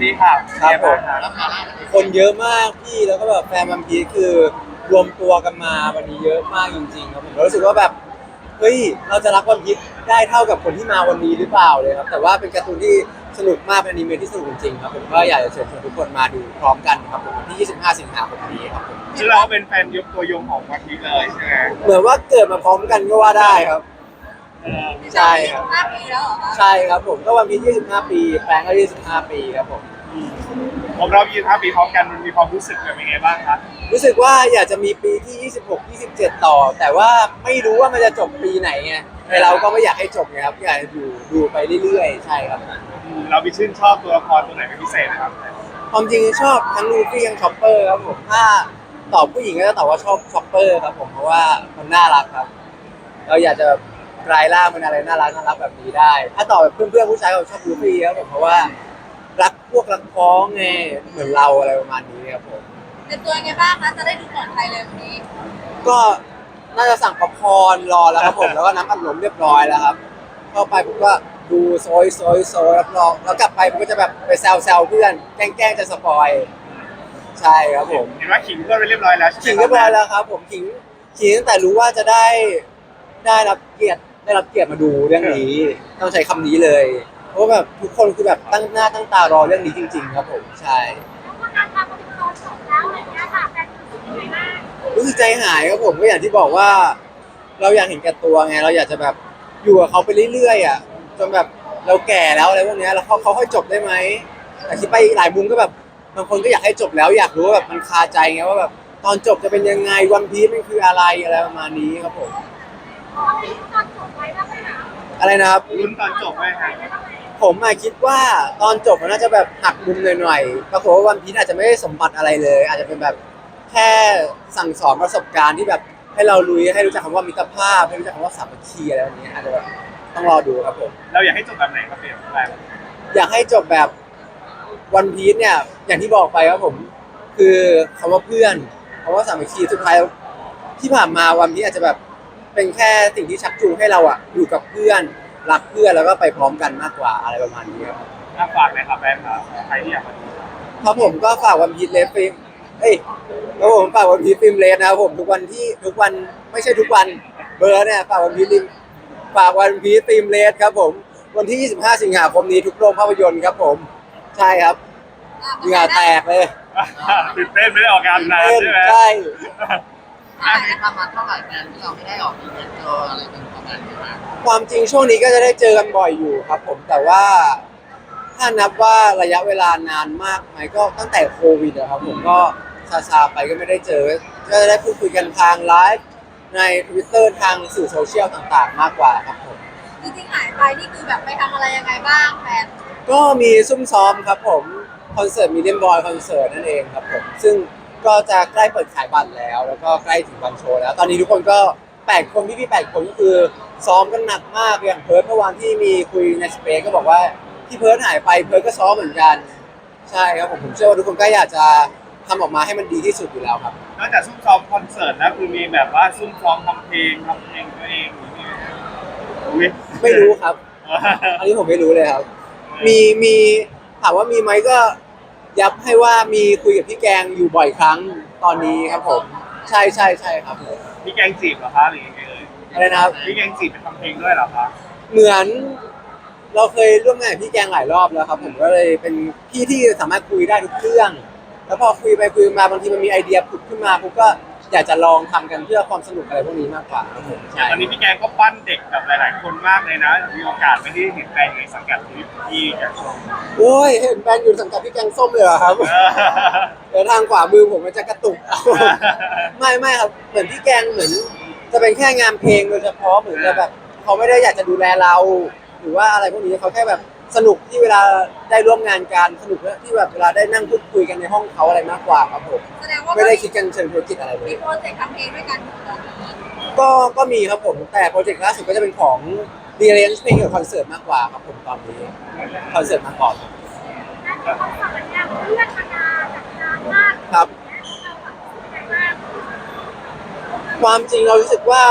วันนี้ครับครับผมรับมาล่าคนเยอะมากพี่แล้วก็แบบแฟนวันพีชคือรวมตัวกันมาวันนี้เยอะมากจริงๆครับผมรู้สึกว่าแบบเฮ้ยเราจะรักวันพีชได้เท่ากับคนที่มาวันนี้หรือเปล่าเลยครับแต่ว่าเป็นการ์ตูนที่สนุกมากเป็นอนิเมะที่สนุกจริงๆครับผมก็อยากจะเชิญชวนทุกคนมาดูพร้อมกันครับผมวันที่ 25 สิงหาคมนี้ครับผมคือเราเป็นแฟนยกตัวยงของวันพีชเลยใช่ไหมเหมือนว่าเกิดมาพร้อมกันก็ว่าได้ครับเออ ใช่ครับ ห้าปีแล้วเหรอคะใช่ครับผมก็วันพีช25 ปี แปลงก็ 25 ปีครับผม ผมเรายืนท้าปีพร้อมกันมันมีความรู้สึกแบบเป็นไงบ้างครับรู้สึกว่าอยากจะมีปีที่ 26 27 ต่อ แต่ว่าไม่รู้ว่ามันจะจบปีไหนไงแต่เราก็ไม่อยากให้จบไงครับอยากจะอยู่ดูไปเรื่อยๆ ใช่ครับ อืมเรามีชื่นชอบตัวละครตัวไหนเป็นพิเศษนะครับ ความจริงชอบทั้งลูฟี่ทั้งชอปเปอร์ครับผมถ้าตอบผู้หญิงก็จะตอบว่าชอบชอปเปอร์ครับผมเพราะว่ามันน่ารักครับ เราอยากจะ กลายร่างเป็นอะไรน่ารักน่ารักแบบนี้ได้ ถ้าตอบแบบเพื่อนๆผู้ชายก็ชอบลูฟี่ครับผมเพราะว่ารักพวกรักพ้องไงเหมือนเราอะไรประมาณนี้ครับผมเป็นตัวยังไงบ้างคะจะได้ดูก่อนใครเลยวันนี้ก็น่าจะสั่งป๊อปคอร์นรอแล้วครับผม แล้วก็น้ำอัดลมเรียบร้อยแล้วครับ เข้าไปผมก็ดูโซยโซยโซยรับรองแล้วกลับไปผมก็จะแบบไปแซวแซวเพื่อน แกล้งๆจะสปอยใช่ครับผมเห็นว่าขิงเพื่อนไปเรียบร้อยแล้วใช่ไหมขิงเรียบร้อยแล้วครับ ผมขิงขิงตั้งแต่รู้ว่าจะได้ได้รับเกียรติ ได้รับเกียรติมาดูเรื่องนี้ต้องใช้คำนี้เลย เพราะว่าแบบทุกคนคือแบบตั้งหน้าตั้งตารอเรื่องนี้จริง ๆ ครับผมใช่วันนั้นเราเป็นตอนจบแล้วอะไรเงี้ยค่ะแต่รู้สึกยังไงบ้างรู้สึกใจหายครับผมก็อย่างที่บอกว่า เราอยากเห็นแก่ตัวไงเราอยากจะแบบอยู่กับเขาไปเรื่อยๆอะจนแบบเราแก่แล้วอะไรพวกเนี้ยแล้วเขาเขาค่อยจบได้ไหมแต่คิดไปอีกหลายมุมก็แบบบางคนก็อยากให้จบแล้ว อยากรู้ว่าแบบมันคาใจไงว่าแบบตอนจบจะเป็นยังไงวันพีซมันคืออะไรอะไรประมาณนี้ครับผมพ อที่ตอนจบไว้แล้วไหมคะอะไรนะครับ ลุ้นตอนจบไหมฮะผมอะคิดว่าตอนจบมันน่าจะแบบหักมุมหน่อยๆปรากฏว่าวันพีซอาจจะไม่ได้สมบัติอะไรเลย อาจจะเป็นแบบแค่สั่งสอนประสบการณ์ที่แบบให้เรารู้ให้รู้จักคำว่ามิตรภาพให้รู้จักคำว่าสามัคคีอะไรแบบนี้อาจจะแบบต้องรอดูครับผม เราอยากให้จบแบบไหนครับเปลี่ยนแปลงอยากให้จบแบบวันพีซเนี่ย อย่างที่บอกไปครับผม คือคำว่าเพื่อนคำว่าสามัคคีสุดท้ายที่ผ่านมาวันพีซอาจจะแบบ เป็นแค่สิ่งที่ชักจูงให้เราอะอยู่กับเพื่อนรักเพื่อนแล้วก็ไปพร้อมกันมากกว่าอะไรประมาณนี้ครับน่าฝากเลยครับแฟนครับใครที่อยากมาดูครับผมก็ฝากวันพีชเลฟฟิล์มเอ้ยครับผมฝากวันพีชฟิล์มเลฟนะครับผมทุกวันที่ทุกวันไม่ใช่ทุกวันเบอร์เนี่ยฝากวันพีชฟิล์มฝากวันพีชฟิล์มเลฟครับผมวันที่ 25 สิงหาคมนี้ทุกโรงภาพยนตร์ครับผม ใช่ครับเหงื่อแตกเลยตื่นเต้นไม่ได้ออกงานนานเต้นใช่ไหมใช่ ถ้าในประมาณเท่าไหร่แฟนที่เราไม่ได้ออกอีเวนต์เจออะไรกันประมาณนี้มาความจริงช่วงนี้ก็จะได้เจอกันบ่อยอยู่ครับ ผมแต่ว่า ถ้านับว่าระยะเวลานานมากไหมก็ตั้งแต่โควิดอะครับผมก็ซาซาๆไปก็ไม่ได้เจอ ก็จะได้พูดคุยกันทางไลฟ์ใน Twitter ทางสื่อโซเชียลต่างๆ มากกว่าครับผมจริงๆหายไปนี่คือแบบไปทำอะไรยังไงบ้างแฟนก็มีซุ่มซ้อมครับผมคอนเสิร์ตมีเดียมบอยคอนเสิร์ตนั่นเองครับผมซึ่ง ก็จะใกล้เปิดขายบัตรแล้ว แล้วก็ใกล้ถึงวันโชว์แล้ว ตอนนี้ทุกคนก็แปดคนพี่ๆแปดคนก็คือซ้อมกันหนักมากอย่างเพิร์ดเมื่อวานที่มีคุยในสเปซก็บอกว่าที่เพิร์ดหายไปเพิร์ดก็ซ้อมเหมือนกัน ใช่ครับผมผมเชื่อว่าทุกคนก็อยากจะทำออกมาให้มันดีที่สุดอยู่แล้วครับ นอกจากซุ่มซ้อมคอนเสิร์ตแล้วคือมีแบบว่าซุ่มซ้อมทำเพลงทำเพลงตัวเองอย่างนี้ไหมอุ๊ยไม่รู้ครับ อันนี้ผมไม่รู้เลยครับ มีมีถามว่ามีไหมก็ ยับให้ว่ามีคุยกับพี่แกงอยู่บ่อยครั้งตอนนี้ครับผม ใช่ใช่ใช่ครับผมพี่แกงจีบเหรอคะหรือยังไงเอ่ยอะไรนะครับพี่แกงจีบไปทำเพลงด้วยเหรอคะเหมือนเราเคยร่วมงานกับพี่แกงหลายรอบแล้วครับ ผมก็เลยเป็นพี่ที่สามารถคุยได้ทุกเรื่อง แล้วพอคุยไปคุยมาบางทีมันมีไอเดียผุดขึ้นมาผมก็ อยากจะลองทำกันเพื่อความสนุกอะไรพวกนี้มากกว่าครับผมใช่ ตอนนี้พี่แกงก็ปั้นเด็กกับหลาย ๆ คนมากเลยนะ มีโอกาสไม่ได้เห็นแฟนในสังกัดที่พี่แกงชมโอ้ยเห็นแบรนด์อยู่สังกัดพี่แกงส้มเลยเหรอครับเดี๋ยวทางขวามือผมมันจะกระตุกเอา ไม่ไม่ครับ เหมือนพี่แกงเหมือน จะเป็นแค่งานเพลงโดยเฉพาะเหมือนกับแบบเขาไม่ได้อยากจะดูแลเรา หรือว่าอะไรพวกนี้เขาแค่แบบ สนุกที่เวลาได้ร่วมงานกันสนุกที่แบบเวลาได้นั่งพูดคุยกันในห้องเขาอะไรมากกว่าครับผมแสดงว่าไม่ได้คิดกันเชิงธุรกิจอะไรเลมีย โปรเจกต์ทำเพลงด้วยกันอยู่ตอนนี้ก็ก็มีครับผมแต่โปรเจกต์ล่าสุดก็จะเป็นของดีเรนจ์เพลงกับคอนเสิร์ตมากกว่าครับผมตอนนี้คอนเสิร์ตมากกว่าแล้วเขาฝากกันยาวเลื่อนมานานจากนานมากครับเราแบบยังไงบ้างความจริงเรารู้สึกว่า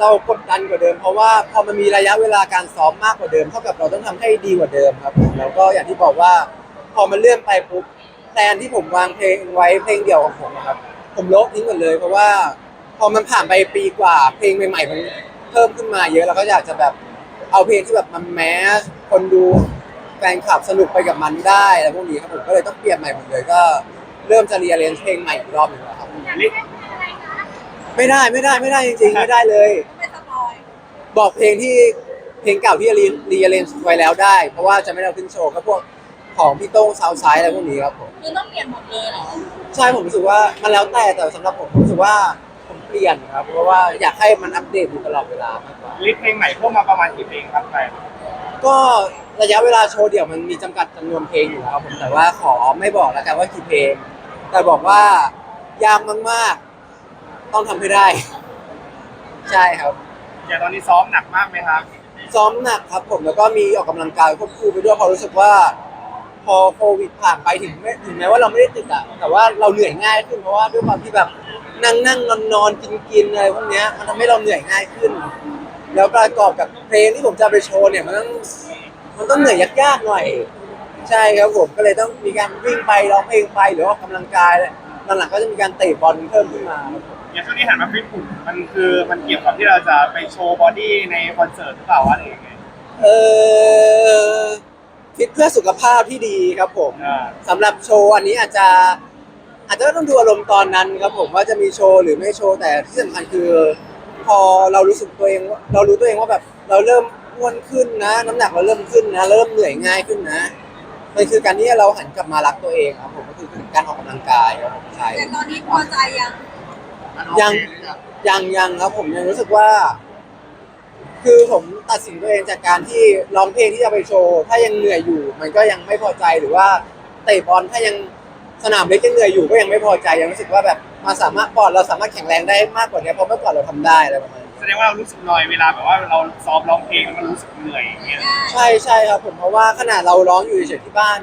เรากดดันกว่าเดิมเพราะว่าพอมันมีระยะเวลาการซ้อมมากกว่าเดิมเท่ากับเราต้องทำให้ดีกว่าเดิมครับแล้วก็อย่างที่บอกว่า พอมันเลื่อนไปปุ๊บแทนที่ผมวางเพลงไว้เพลงเดียวของผมอะครับ ผมลบทิ้งหมดเลย เพราะว่า พอมันผ่านไปปีกว่า เพลงใหม่ๆมันเพิ่มขึ้นมาเยอะเราก็อยากจะแบบเอาเพลงที่แบบมันแมสคนดูแฟนคลับสนุกไปกับมันได้แล้วพวกนี้ครับผมก็เลยต้องเปลี่ยนใหม่หมดเลยก็เริ่มจะเรียนเพลงใหม่อีกรอบหนึ่งแล้วครับ อยากเล่น ไม่ได้ไม่ได้ไม่ได้จริงๆไม่ได้เลย ไม่สปอยบอกเพลงที่เพลงเก่าที่รีรีเลนไว้แล้วได้ เพราะว่าจะไม่ได้เอาขึ้นโชว์ก็พวกของพี่โต้งซาวไซด์อะไรพวกนี้ครับผมคือต้องเปลี่ยนหมดเลยเหรอใช่ผมรู้สึกว่ามันแล้วแต่แต่สำหรับผมผมรู้สึกว่าผมเปลี่ยนครับ เพราะว่าอยากให้มันอัปเดตอยู่ตลอดเวลามากกว่าลิสต์เพลงใหม่เพิ่มมาประมาณกี่เพลงครับแฟนก็ระยะเวลาโชว์เดี่ยวมันมีจำกัดจำนวนเพลงอยู่แล้วครับผมแต่ว่าขอไม่บอกแล้วกันว่ากี่เพลง แต่บอกว่ายากมากๆ ต้องทำให้ได้ ใช่ครับ อย่างตอนนี้ซ้อมหนักมากไหมครับ ซ้อมหนักครับผมแล้วก็มีออกกำลังกายควบคู่ไปด้วยเพอรู้สึกว่า พอโควิดผ่านไปถึงแม้ถึงแม้ว่าเราไม่ได้ติดอะแต่ว่าเราเหนื่อยง่ายขึ้นเพราะว่าด้วยความที่แบบนั่งนั่งนอนนอนกินกินอะไรพวกเนี้ยมันทำให้เราเหนื่อยง่ายขึ้น แล้วประกอบกับเพลงที่ผมจะไปโชว์เนี่ยมันต้องมันต้องเหนื่อยยากๆหน่อย ใช่ครับผมก็เลยต้องมีการวิ่งไปร้องเพลงไปหรือว่าออกกำลังกายแล้วหลังๆก็จะมีการเตะบอลเพิ่มขึ้นมาครับผม อย่างช่วงนี้หันมาฟิตหุ่นมันคือมันเกี่ยวกับที่เราจะไปโชว์บอดี้ในคอนเสิร์ตหรือเปล่าว่าอะไรยังไงเออฟิตเพื่อสุขภาพที่ดีครับผมอ่าสำหรับโชว์อันนี้อาจจะ อาจจะต้องดูอารมณ์ตอนนั้นครับผมว่าจะมีโชว์หรือไม่โชว์แต่ที่สำคัญคือ พอเรารู้สึกตัวเองว่าเรารู้ตัวเองว่าแบบเราเริ่มอ้วนขึ้นนะ น้ำหนักเราเริ่มขึ้นนะ เริ่มเหนื่อยง่ายขึ้นนะมันคือการที่เราหันกลับมารักตัวเองครับผมก็คือการออกกำลังกายครับผมใช่ แต่ตอนนี้พอใจยังมันโอเค ยังหรือยังยังยังครับผมยังรู้สึกว่า คือผมตัดสินตัวเองจากการที่ร้องเพลงที่จะไปโชว์ ถ้ายังเหนื่อยอยู่ มันก็ยังไม่พอใจหรือว่าเตะบอลถ้ายังสนามเล็กยังเหนื่อยอยู่ก็ยังไม่พอใจยังรู้สึกว่าแบบมาสามารถปอดเราสามารถแข็งแรงได้มากกว่านี้เพราะเมื่อก่อนเราทำได้อะไรประมาณนี้แสดงว่าเรารู้สึกหน่อยเวลาแบบว่าเราซ้อมร้องเพลงแล้วมันรู้สึกเหนื่อยอย่างเงี้ยใช่ใช่ครับผมเพราะว่าขนาดเราร้องอยู่เฉยๆที่บ้าน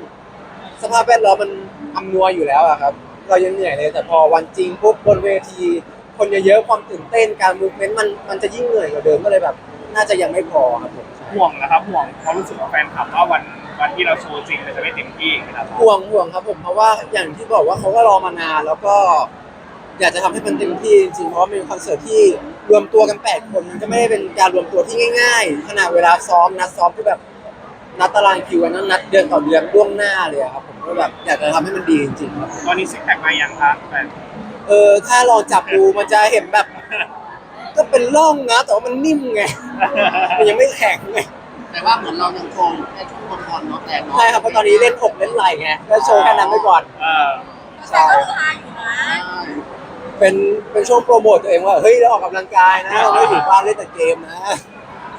สภาพแวดล้อมมันอำนวยอยู่แล้วอะครับ เรายังเหนื่อยเลยแต่พอวันจริงปุ๊บบนเวที คนเยอะๆความตื่นเต้นการมูฟเมนต์มันมันจะยิ่งเหนื่อยกว่าเดิมก็เลยแบบ น่าจะยังไม่พอครับผมใช่ห่วงนะครับห่วงเขามรู้สึกของแฟนคลับว่าวันวันที่เราโชว์จริงเราจะไม่เต็มที่นะครับห่วงห่วงครับผมเพราะว่าอย่างที่บอกว่าเขาก็รอมานานแล้วก็อยากจะทำให้มันเต็มที่จริงๆเพราะว่าเป็นคอนเสิร์ตที่รวมตัวกันแปดคนมันก็ไม่ได้เป็นการรวมตัวที่ง่าย ๆ ขนาดเวลาซ้อมนัดซ้อมที่แบบ นัดตารางคิวอันนั้นนัดเดือนต่อเดือนล่วงหน้าเลยอะครับผมก็แบบอยากจะทำให้มันดีจริงๆครับตอนนี้ซิกแพคมาอย่างครับแฟนเออถ้าลองจับดูมันจะเห็นแบบ ก็เป็นร่องนะแต่ว่ามันนิ่มไง มันยังไม่แข็งไงแต่ว่าเหมือนเรายังโชว์อยู่แค่ช่วงบนๆเนาะแต่เนาะใช่ครับเพราะตอนนี้เล่นหกเล่นไหลไงก็โชว์แค่นั้นไปก่อน เออแต่ก็คือฮาอยู่นะใช่เป็นเป็นช่วงโปรโมทตัวเองว่าเฮ้ยเราออกกำลังกายนะเราไม่อยู่บ้านเล่นแต่เกมนะ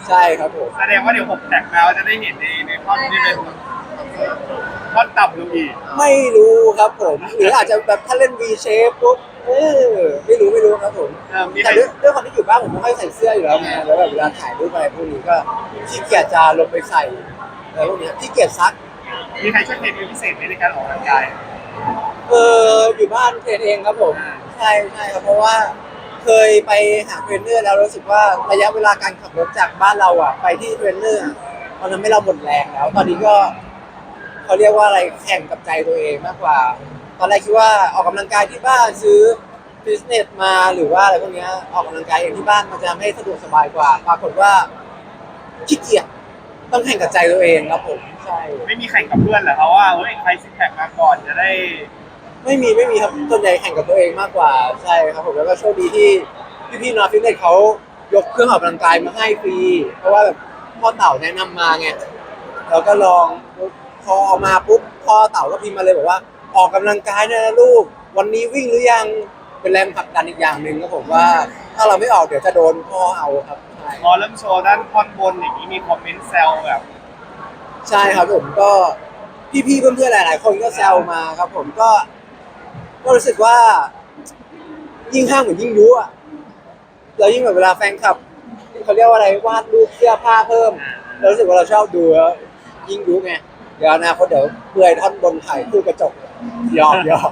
ใช่ครับผมแสดงว่าเดี๋ยวหกแท็กแล้วจะได้เห็นในในท่อนที่เป็นท่อนต่ำลงอีกไม่รู้ครับผมหรืออาจจะแบบถ้าเล่น V shape ปุ๊บเออไม่รู้ไม่รู้ครับผมเออมีใคแต่รด้วยด้วยความที่อยู่บ้านผมไม่ค่อยใส่เสื้ออยู่แล้วไงแล้วแบบเวลาถ่ายรูปอะไรพวกนี้ก็ขี้เกียจจะลงไปใส่อะไรพวกนี้ขี้เกียจซัก มีใครช่วยเทรนเป็นพิเศษไหมในการออกกำลังกาย เอออยู่บ้านเทรนเองครับผม ใช่ใช่ครับเพราะว่า เคยไปหาเทรนเนอร์แล้วรู้สึกว่าระยะเวลาการขับรถจากบ้านเราอะ ไปที่เทรนเนอร์อะมันทำให้เราหมดแรงแล้ว ตอนนี้ก็เขาเรียกว่าอะไรแข่งกับใจตัวเองมากกว่า ตอนแรกคิดว่าออกกำลังกายที่บ้านซื้อฟิตเนสมาหรือว่าอะไรพวกเนี้ยออกกำลังกายเองที่บ้านมันจะทำให้สะดวกสบายกว่า ปรากฏว่าขี้เกียจต้องแข่งกับใจตัวเองครับผมใช่ ไม่มีแข่งกับเพื่อนเหรอเขาว่าเฮ้ยใครซิกแพคมาก่อนจะได้ ไม่มีไม่มีครับส่วนใหญ่แข่งกับตัวเองมากกว่าใช่ครับผมแล้วก็โชคดีที่พี่ๆนอฟิตเนสเขายกเครื่องออกกำลังกายมาให้ฟรีเพราะว่าแบบพ่อเต่าแนะนำมาไงเราก็ลองพอเอามาปุ๊บพ่อเต่าก็พิมพ์มาเลยบอกว่า ออกกำลังกายนะลูก วันนี้วิ่งหรือยังเป็นแรงผลักดันอีกอย่างหนึ่งครับผมว่า ถ้าเราไม่ออกเดี๋ยวจะโดนพ่อเอาครับใช่ พอเริ่มโชว์ด้านท่อนบนอย่างนี้มีคอมเมนต์แซวแบบ ใช่ครับผมก็พี่ๆเพื่อนๆหลาย ๆ คนก็แซวมาครับผมก็ ก็รู้สึกว่า ยิ่งห้ามเหมือนยิ่งยุอะเรายิ่งแบบเวลาแฟนคลับเขาเรียกว่าอะไรวาดรูปเสื้อผ้าเพิ่มเรารู้สึกว่าเราชอบดูแล้วยิ่งยุไงเดี๋ยวอนาคตเดี๋ยวเปลือยท่อนบนถ่ายคู่กระจกหยอกหยอก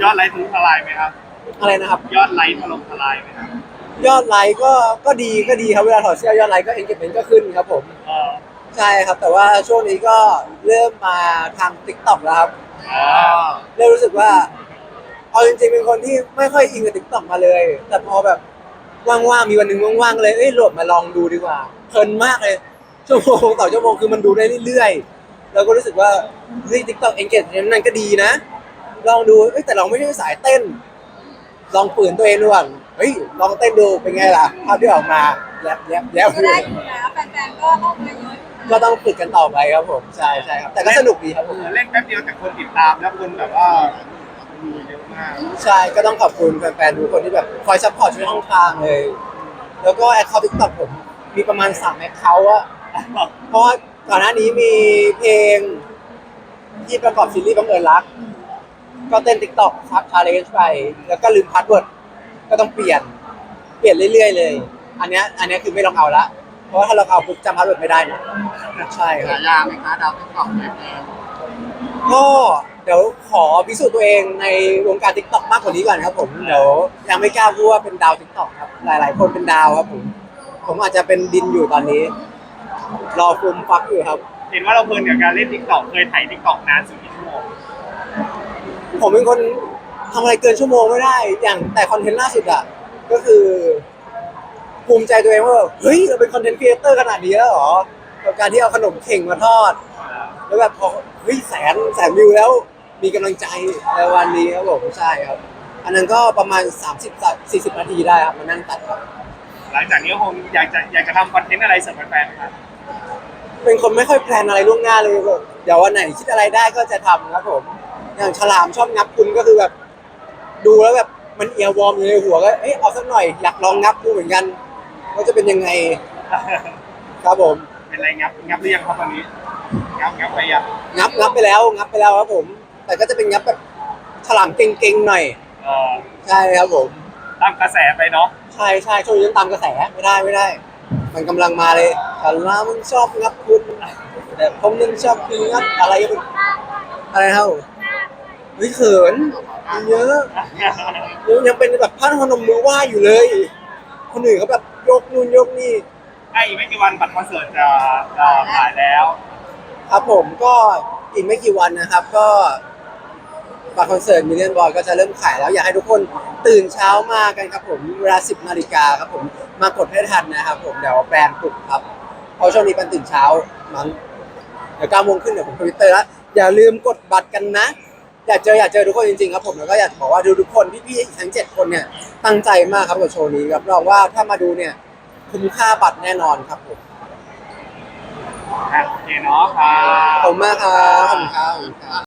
ยอดไลค์ทะลุทลายไหมครับ อะไรนะครับ ยอดไลค์ถล่มทลายไหมครับยอดไลค์ก็ก็ดีก็ดีครับเวลาถอดเสื้อยอดไลค์ก็เอ็นเกจเมนต์ก็ขึ้นครับผม เออใช่ครับ แต่ว่าช่วงนี้ก็เริ่มมาทาง t ิ k t o k แล้วครับอ่า เริ่มรู้สึกว่า เอาจริงๆเป็นคนที่ไม่ค่อยอินกับ t ิ k t o k มาเลย แต่พอแบบว่างๆมีวันหนึ่งว่างๆเลยเอ้ยโหลดมาลองดูดีกว่าเพลินมากเลยชั่วโมงต่อชั่วโมงคือมันดูได้เรื่อยๆแล้วก็รู้สึกว่าเฮ้ย t ิ k t o k engagement นั่นก็ดีนะ ลองดูเอ้ยแต่เราไม่ใช่สายเต้น ลองฝืนตัวเองดูก่อนเฮ้ยลองเต้นดูเป็นไงล่ะภาพที่ออกมาแยบแยบแยบก็ได้อยู่นะแฟนๆก็เข้ามาเยอะอยู่นะ ก็ต้องฝึกกันต่อไปครับผมใช่ใช่ครับแต่ก็สนุกดีครับผม เล่นแป๊บเดียวแต่คนติดตามแล้วคนแบบว่าดูเยอะมากใช่ก็ต้องขอบคุณแฟนๆทุกคนที่แบบคอยซัพพอร์ตช่วยห้องทางเลย แล้วก็แอคเคาท์ทิกตอกผม มีประมาณสามแอคเคาท์อะเพราะว่าก่อนหน้านี้มีเพลง ที่ประกอบซีรีส์บังเอิญรัก ก็เต้นทิกตอกซับชาเลนจ์ไป แล้วก็ลืมพาสเวิร์ดก็ต้องเปลี่ยน เปลี่ยนเรื่อยๆเลย อันเนี้ยอันเนี้ยคือไม่ลองเอาละ เพราะว่าถ้าเราเอาปุ๊บจำพาสเวิร์ดไม่ได้นะใช่คฉารับยาไหมคะดาวติ๊กต็อกเนี่ยก็เดี๋ยวขอพิสูจน์ตัวเองในวงการทิกตอกมากกว่านี้ก่อนครับผมเดี๋ยวยังไม่กล้าพูดว่าเป็นดาวทิกตอกครับ หลาย ๆ คนเป็นดาวครับผม ผมอาจจะเป็นดินอยู่ตอนนี้ รอฟุมฟักอยู่ครับ เห็นว่าเราเพลินกับการเล่นทิกตอกเคยถ่ายทิกตอกนานสุดกี่ชั่วโมงผมเป็นคนทำอะไรเกินชั่วโมงไม่ได้ อย่างแต่คอนเทนต์ล่าสุดอะก็คือ ภูมิใจตัวเองว่าแบบเฮ้ยเราเป็นคอนเทนต์ครีเอเตอร์ขนาดนี้แล้วเหรอกับการที่เอาขนมเข่งมาทอด แล้วแบบพอเฮ้ยแสนแสนวิวแล้วมีกำลังใจในวันนี้ครับผมใช่ครับ อันนั้นก็ประมาณ 30 40 นาทีได้ครับมานั่งตัดครับหลังจากนี้ก็คงอยากจะอยากจะทำคอนเทนต์อะไรเสริมแฟนๆครับเป็นคนไม่ค่อยแพลนอะไรล่วงหน้าเลยแบบเดี๋ยววันไหนคิดอะไรได้ก็จะทำครับผม อย่างฉลามชอบงับคุณก็คือแบบ ดูแล้วแบบมันเอียววอร์มอยู่ในหัวก็เอ้ยเอาสักหน่อยอยากลองงับดูเหมือนกัน ว่าจะเป็นยังไงครับผม เป็นไรงับงับหรือยังครับตอนนี้งับงับไปยังงับงับไปแล้วงับไปแล้วครับผม แต่ก็จะเป็นงับแบบฉลามเก่งๆหน่อยเออใช่ครับผมตามกระแสไปเนาะใช่ใช่ช่วงนี้ต้องตามกระแสไม่ได้ไม่ได้ มันกำลังมาเลยฉันว่ามึงชอบงับคุณแต่ผมนึงชอบคุณงับอะไรก็เป็นอะไรเท่าเฮ้ยเขินเยอะยังยังเป็นแบบพันพนมมือไหว้อยู่เลย คนอื่นเขาแบบยกนู่นยกนี่ ใกล้อีกไม่กี่วันบัตรคอนเสิร์ตจะจะขายแล้วครับผมก็อีกไม่กี่วันนะครับ ก็บัตรคอนเสิร์ตมิเลียนบอลก็จะเริ่มขายแล้วอยากให้ทุกคนตื่นเช้ามากันครับผมเวลา 10นาฬิกาครับผมมากดให้ทันนะครับผมเดี๋ยวแบรนด์ปลุกครับเพราะช่วงนี้เป็นตื่นเช้ามั้งเดี๋ยว9โมงขึ้นเดี๋ยวผมทวิตเตอร์แล้วอย่าลืมกดบัตรกันนะ อยากเจออยากเจอทุกคนจริงๆครับผมแล้วก็อยากบอกว่าดูทุกคนพี่ๆทั้ง7คนเนี่ยตั้งใจมากครับกับโชว์นี้รับรองว่าถ้ามาดูเนี่ยคุ้มค่าบัตรแน่นอนครับผมอะโอเคเนาะครับ ขอบคุณมากครับขอบคุณครับขอบคุณครับ